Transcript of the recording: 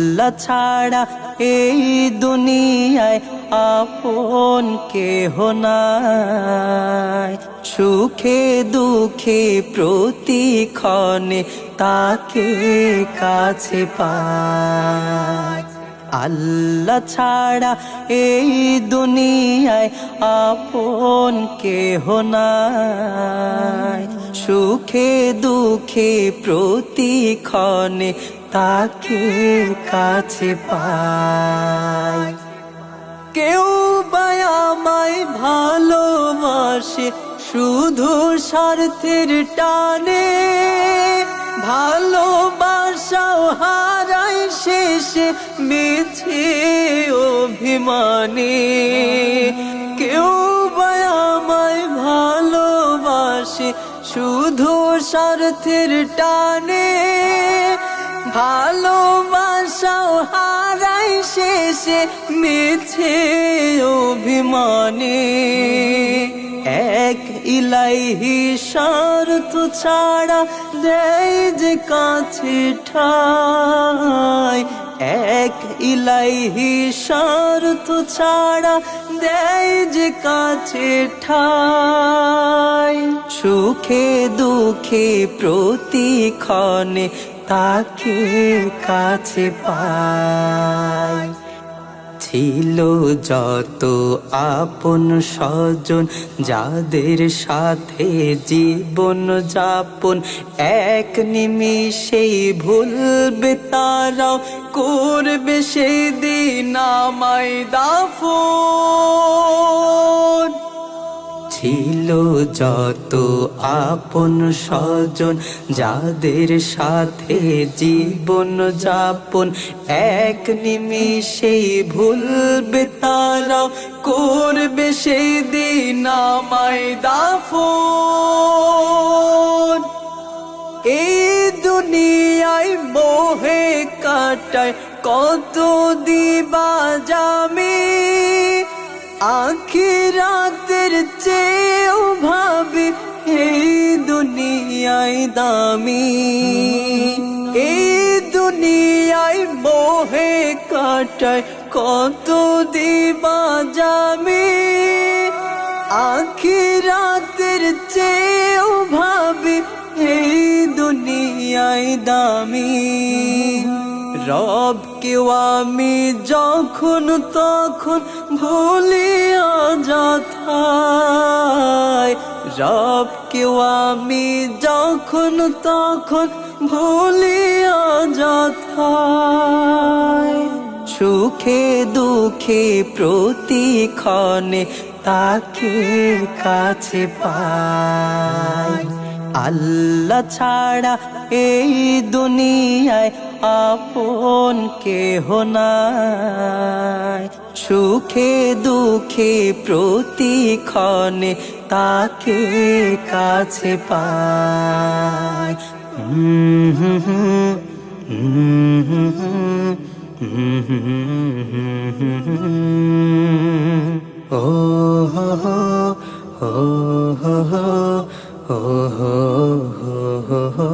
আল্লাহ ছাড়া এই দুনিয়ায় আপন কেহ নাই। সুখে দুঃখে প্রতিক্ষণে তাকে কাছে পায়। আল্লাহ ছাড়া এই দুনিয়ায় আপন কেহ নাই। সুখে দুঃখে প্রতিক্ষণে তাকে কাছে পায় কেউ আমায় ভালোবাসে, শুধু স্বার্থের টানে। ভালোবাসাও হারাই শেষে মিছে অভিমানে। কেউ আমায় ভালোবাসে, শুধু স্বার্থের টানে। ভালোবাসাও হারাই শেষে মিছে অভিমানে। ইলাইহি স্বার্থ ছাড়া দেয় যে কাছে ঠাই। এক ইলাইহি স্বার্থ ছাড়া দেয় যে কাছে ঠাই। সুখে দুঃখে প্রতিক্ষণে তাকে কাছে পায় ছিল যত আপন স্বজন, যাদের সাথে জীবন যাপন, এক নিমিষেই ভুলবে তারাও, করবে সেদিন আমায় দাফন। ছিল যত আপন স্বজন, যাদের সাথে জীবন যাপন, এক নিমিষেই ভুলবে তারা, করবে সেদিন আমায় দাফন। এই দুনিয়ায় মোহে কাটায় কত দিবা জামি আখিরাতের চেয়েও ভাবি, এই দুনিয়ায় দামি। এই দুনিয়ায় মোহে কাটায় কত দিবা জামি। আখিরাতের চেয়েও ভাবি, এই দুনিয়ায় দামি। রব কেউ আমি যখন তখন ভুলিয়া যথায়। রব কেউ আমি যখন তখন ভুলিয়া যথায়। সুখে দুঃখে প্রতিক্ষণে তাকে কাছে পায় আল্লাহ ছাড়া এই দুনিয়ায় আপন কেহ নাই। সুখে দুঃখে প্রতিক্ষণে তাকে কাছে পায় ও হো হো হো হো হো